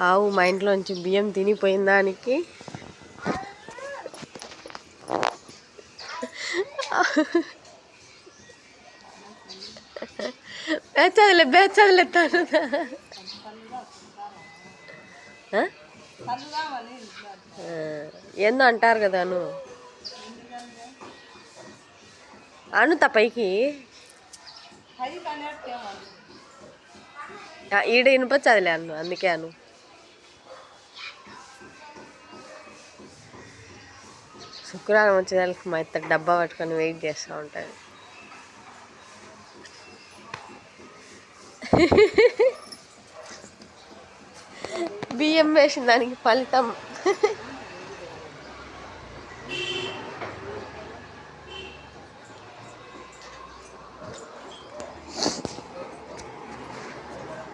ఆవు మా ఇంట్లోంచి బియ్యం తినిపోయిన దానికి. బేచదులే బేచదులే తను ఆ? ఏందో అంటారు కదా అను. అనుత పైకి. ఈడ వినపచ్చదులే అను అందుకే అను. శుక్రవారం వచ్చేదానికి మా ఇత్త డబ్బా పట్టుకొని వెయిట్ చేస్తూ ఉంటుంది బియ్యం వేసిన దానికి ఫలితం.